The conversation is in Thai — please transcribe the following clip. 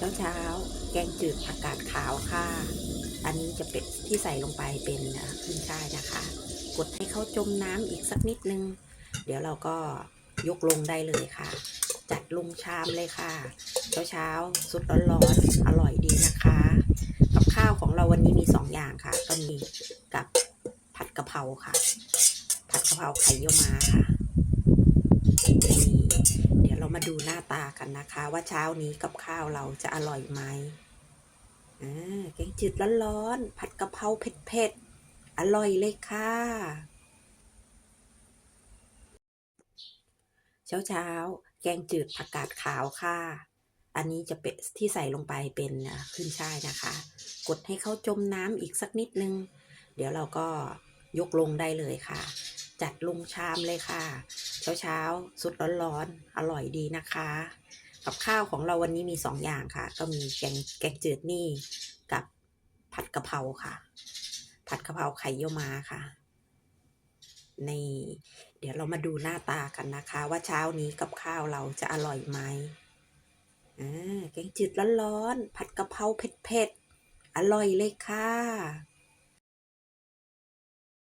เช้าเช้าแกงจืดผักกาดขาวค่ะ อันนี้จะเป็นที่ใส่ลงไปเป็นขึ้นช่ายนะคะ กดให้เขาจมน้ำอีกสักนิดนึง เดี๋ยวเราก็ยกลงได้เลยค่ะ จัดลงชามเลยค่ะ เช้าเช้าสุดร้อนๆอร่อยดีนะคะ กับข้าวของเราวันนี้มีสองอย่างค่ะก็มีกับผัดกะเพราค่ะ ผัดกะเพราไข่เยี่ยวม้าค่ะ มาดูหน้าตากันนะคะ ว่าเช้านี้กับข้าวเราจะอร่อยไหมอ่าแกงจืดร้อนๆผัดกะเพราเผ็ดๆอร่อยเลยค่ะ เช้าๆแกงจืดผักกาดขาวค่ะ อันนี้จะเป็นที่ใส่ลงไปเป็นขึ้นช่ายนะคะ กดให้เขาจมน้ำอีกสักนิดนึง เดี๋ยวเราก็ยกลงได้เลยค่ะ จัดลงชามเลยค่ะ เช้าเช้าๆสุดร้อนๆอร่อยดีนะคะ กับข้าวของเราวันนี้มีสองอย่างค่ะ ก็มีแกงแกงจืดนี่กับผัดกะเพราค่ะ ผัดกะเพราไข่เยี่ยวม้าค่ะนี่เดี๋ยวเรามาดูหน้าตากันนะคะ ว่าเช้านี้กับข้าวเราจะอร่อยไหมอ่าแกงจืดร้อนๆผัดกะเพราเผ็ดๆอร่อยเลยค่ะ